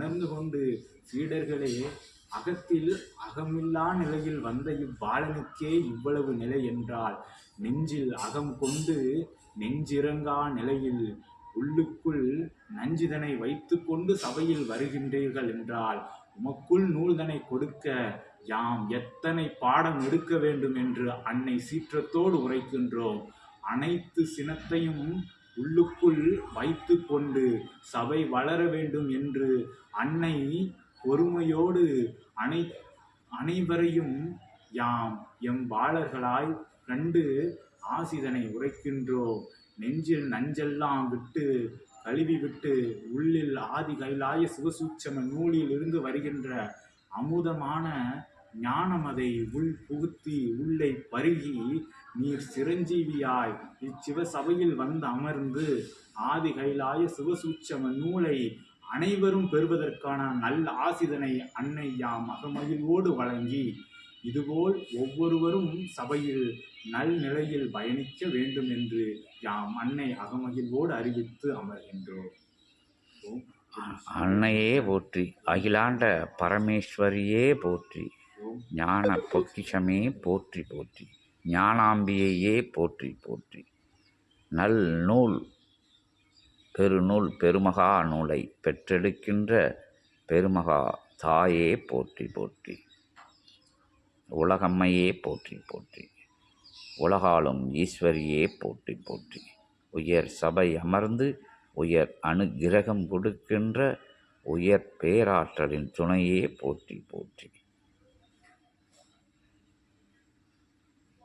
உணர்ந்து கொண்டு சீடர்களே அகத்தில் அகமில்லா நிலையில் வந்த இவ்வாளனுக்கே இவ்வளவு நிலை என்றால் நெஞ்சில் அகம் கொண்டு நெஞ்சிறங்கா நிலையில் உள்ளுக்குள் நஞ்சிதனை வைத்துக்கொண்டு சபையில் வருகின்றீர்கள் என்றால் உமக்குள் நூல்தனை கொடுக்க யாம் எத்தனை பாடம் எடுக்க வேண்டும் என்று அன்னை சீற்றத்தோடு உரைக்கின்றோம். அனைத்து சினத்தையும் உள்ளுக்குள் வைத்து கொண்டு சபை வளர வேண்டும் என்று அன்னை பொறுமையோடு அனை அனைவரையும் யாம் எம் பாலர்களாய் கண்டு ஆசிதனை உரைக்கின்றோம். நெஞ்சில் நஞ்செல்லாம் விட்டு கழுவி விட்டு உள்ளில் ஆதி கைலாய சிவசூட்சம நூலில் இருந்து வருகின்ற அமுதமான ஞானம் அதை உள் புகுத்தி உள்ளே பருகி நீர் சிரஞ்சீவியாய். இச்சிவ சபையில் வந்து அமர்ந்து ஆதி கைலாய சிவசூட்சம நூலை அனைவரும் பெறுவதற்கான நல்ல ஆசிதனை அன்னை யாம் அகமகிழ்வோடு வழங்கி இதுபோல் ஒவ்வொருவரும் சபையில் நல் நிலையில் பயணிக்க வேண்டும் என்று யாம் அன்னை அகமகிழ்வோடு அறிவித்து அமர்கின்றோம். அன்னையே போற்றி அகிலாண்ட பரமேஸ்வரியே போற்றி. ஞான பொக்கிஷமே போற்றி போற்றி. ஞானாம்பியையே போற்றி போற்றி. நல் நூல் பெருநூல் பெருமகா நூலை பெற்றெடுக்கின்ற பெருமகா தாயே போற்றி போற்றி. உலகம்மையே போற்றி போற்றி. உலகாலும் ஈஸ்வரியே போற்றி போற்றி. உயர் சபை அமர்ந்து உயர் அனுக்கிரகம் கொடுக்கின்ற உயர் பேராற்றலின் துணையே போற்றி போற்றி.